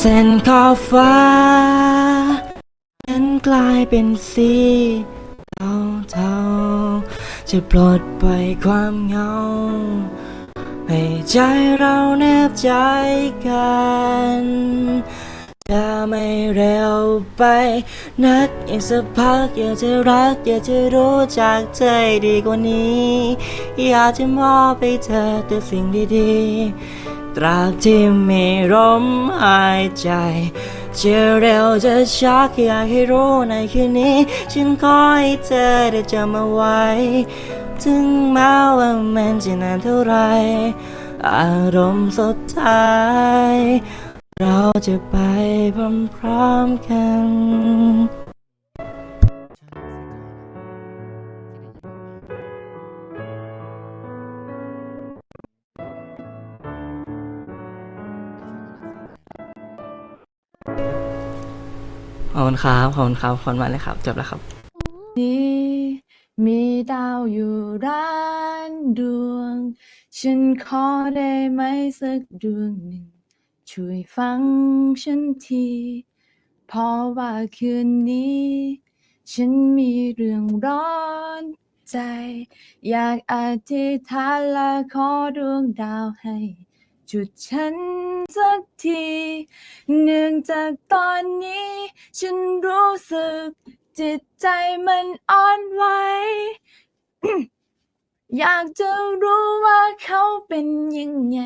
เส้นขอบฟ้านั้นกลายเป็นสีเทาเทาๆจะปลดปล่อยความเหงา ให้ใจเราแนบใจกันถ้าไม่เร็วไป นักอีกสักพัก อยากจะรัก อยากจะรู้จักเธอให้ดีกว่านี้ อยากจะมอบไปเธอแต่สิ่งดีๆ ตราบที่มีลมหายใจ จะเร็วจะช้าอยากให้รู้ในคืนนี้ ฉันขอให้เธอได้จำเอาไว้ ถึงแม้ว่ามันจะนานเท่าไร อารมณ์สุดท้าย เราจะไปพร้อมๆกัน ขอบคุณครับ ขอบคุณครับ ขอบคุณมากเลยครับ จบแล้วครับ นี้มีดาวอยู่ร้านดวง ฉันขอได้ไหมสักดวงหนึ่ง ช่วยฟังฉันทีเพราะว่าคืนนี้ ฉันมีเรื่องร้อนใจ อยากอธิษฐานและขอดวงดาวให้ จุดฉันสักที เนื่องจากตอนนี้ ฉันรู้สึก จิตใจมันอ่อนไหว อยากจะรู้ว่าเขาเป็นยังไง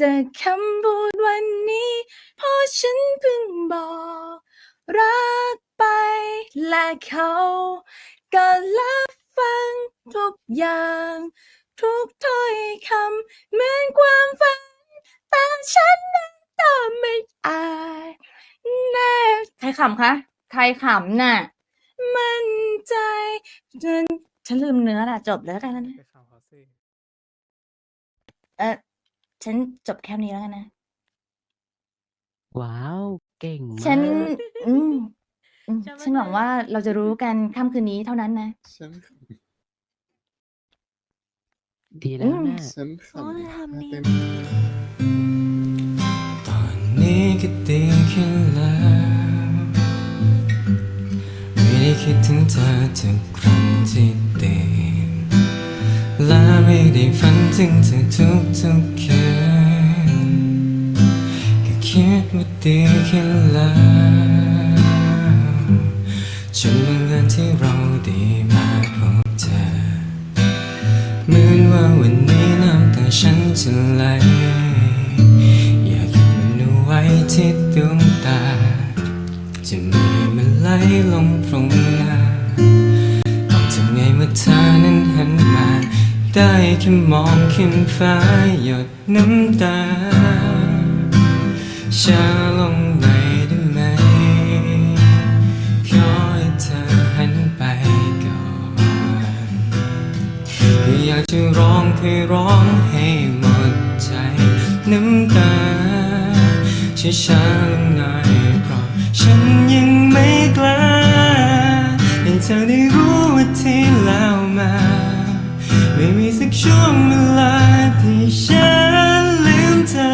จากคำพูดวันนี้เพราะฉันเพิ่งบอก รักไปและเขาก็รับฟังทุกอย่าง ทุกถ้อยคำเหมือนความฝัน แต่ฉันนั้นก็ไม่อาจแน่ใครขำคะใครขำน่ะ มั่นใจฉันฉันลืมเนื้อละจบแล้วกันนะ ไปข่าวเขาสิเออฉันจบแค่นี้แล้วกันนะ ว้าว เก่งมาก ฉัน อืมอืมจะมาฉันหวังว่าเราจะรู้กันค่ำคืนนี้เท่านั้นนะ ฉันดีแล้วนะ ฉันขโอ้ยทำดีำเต็มตอ นี้ก็ดีขึ้นแล้วไม่ได้คิดถึงเธอทุกครั้งที่ตื่นและไม่ได้ฝันถึงเธอทุกทุกคืนก็คิดว่าดีขึ้นแล้วจนบังเอิญที่เราได้มาพบเธอเหมือนว่าวันนี้น้ำตาฉันจะไหล ไหลลงตรงหน้าต้องทำไงเมื่อเธอนั้นหันมา ได้แค่มองขึ้นฟ้าหยดน้ำตาช้าลงหน่อยได้ไหม ขอให้เธอหันไปก่อนอยากจะร้องเพื่อร้องให้หมดใจ น้ำตาช้าๆ ธอได้รู้ว่าที่แล้วมา ไม่มีสักช่วงเวลาที่ฉันลืมเธอ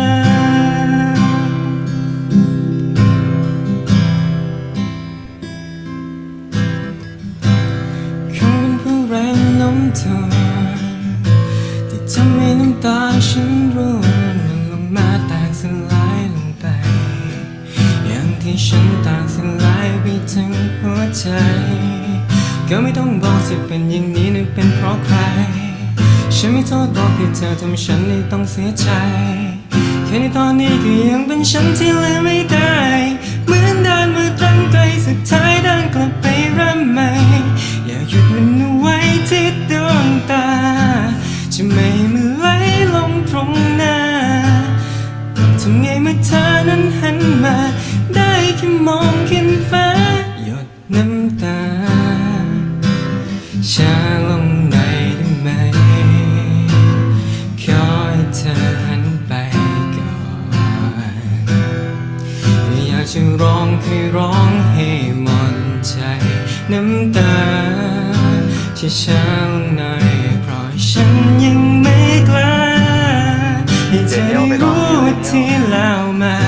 คงเป็นเพราะแรงโน้มถ่วงที่ทำให้น้ำตาฉันร่วงลงมาแตกสลายลงไป อย่างที่ฉันแตกสลายไปทั้งหัวใจ ก็ไม่ต้องบอกสิเป็นอย่างนี้นึกเป็นเพราะใคร ฉันไม่โทษบอกที่เธอทำฉันให้ต้องเสียใจ แค่ในตอนนี้ก็ยังเป็นฉันที่เลืมไม่ได้ เหมือนเดินมาตรังไกลสุดท้ายเดินกลับไปริ่มใหม่ อย่าหยุดมันเอาไว้ที่ดวงตา จะไม่มันไหลลงตรงหน้าทำไงเมื่อเธอนั้นหันมา ได้แค่มองขึ้นฟ้า จะร้องให้ร้องให้หมนใจ น้ำตาจะเช้าลงหน่อยเพราะฉันยังไม่กล้าให้เธอได้รู้ที่แล้วมา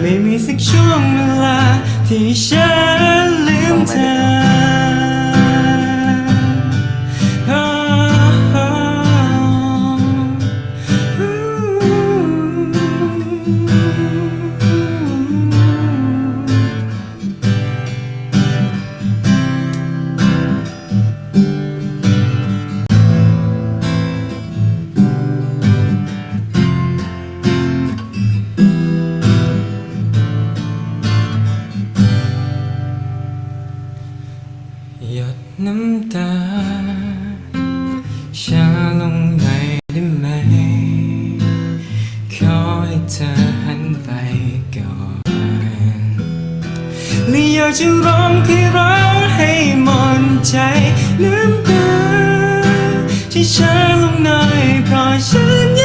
ไม่มีสักช่วงเวลาที่ฉันลืมเธอ ขอให้เธอหันไปก่อนและอยากจะร้องที่ร้องให้หมดใจน้ำตาที่ฉันลงหน่อยเพราะฉัน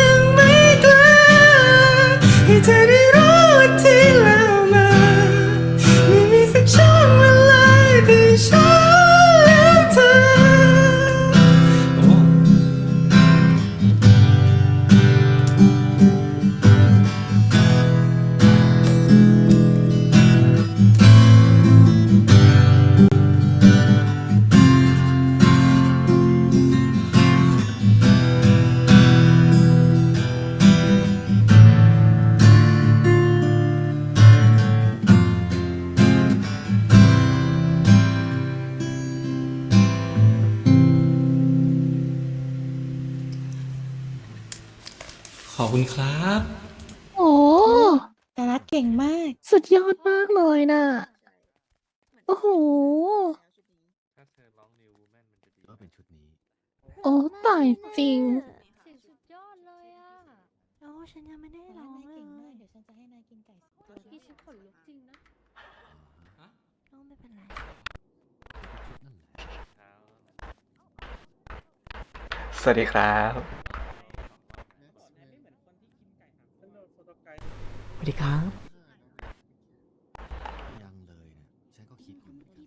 ขอบคุณครับ โอ้แต่นัดเก่งมาก สุดยอดมากเลยน่ะ โอ้โหก็เป็นชุดนี้ โอ้ตายจริง เสียงสุดยอดเลยอะโอ้ฉันยังไม่ได้ร้องเลยเดี๋ยวฉันจะให้นายกินไก่สดพี่ฉันขนลุกจริงนะน้องไม่เป็นไร สวัสดีครับ สวัส ดีครับ ยังเลยนะฉันก็คิดอยู่เหมือนกัน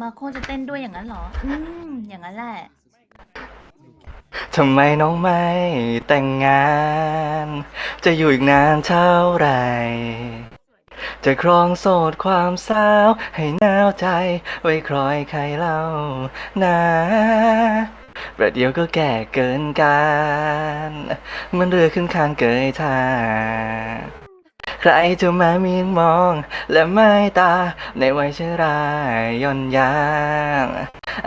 มาโคจะเต้นด้วยอย่างนั้นเหรอ อืม อย่างนั้นแหละ ทำไมน้องไม่แต่งงาน จะอยู่อีกนานเท่าไหร่ จะครองโสดความสาวให้หนาวใจ ไว้ครอยใครเล่านะ ประเดี๋ยวก็แก่เกินการมันเรือขึ้นคานเกยท่าใครจะมามีนมอง และไม่ตาในวัยชราย่อนยาง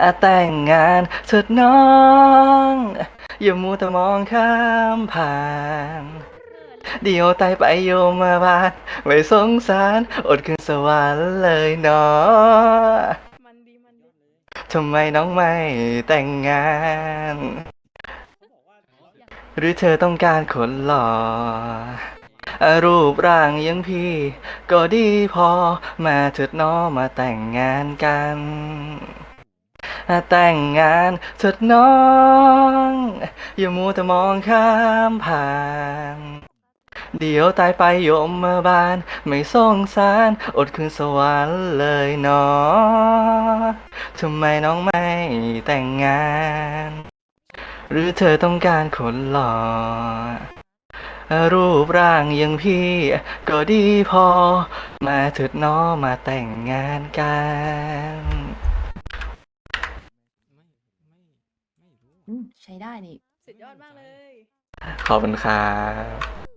อาแต่งงานเถิดน้อง อย่ามัวแต่มองข้ามผ่านเดียวตายไปโยมมาบานไม่สงสาร อดขึ้นสวรรค์เลยเนาะ ทำไมน้องไม่แต่งงาน หรือเธอต้องการคนหล่อรูปร่างยังพี่ ก็ดีพอมาเถิดน้อมาแต่งงานกันแต่งงานเถิดน้อง อย่ามัวแต่มองข้ามผ่าน เดี๋ยวตายไปโยมมาบาน ไม่สงสาร อดคืนสวรรค์เลยเนาะทำไมน้องไม่แต่งงาน หรือเธอต้องการคนหล่อรูปร่างอย่างพี่ ก็ดีพอ มาเถิดน้อมาแต่งงานกันอืมใช้ได้นี่ สุดยอดมากเลย ขอบคุณครับ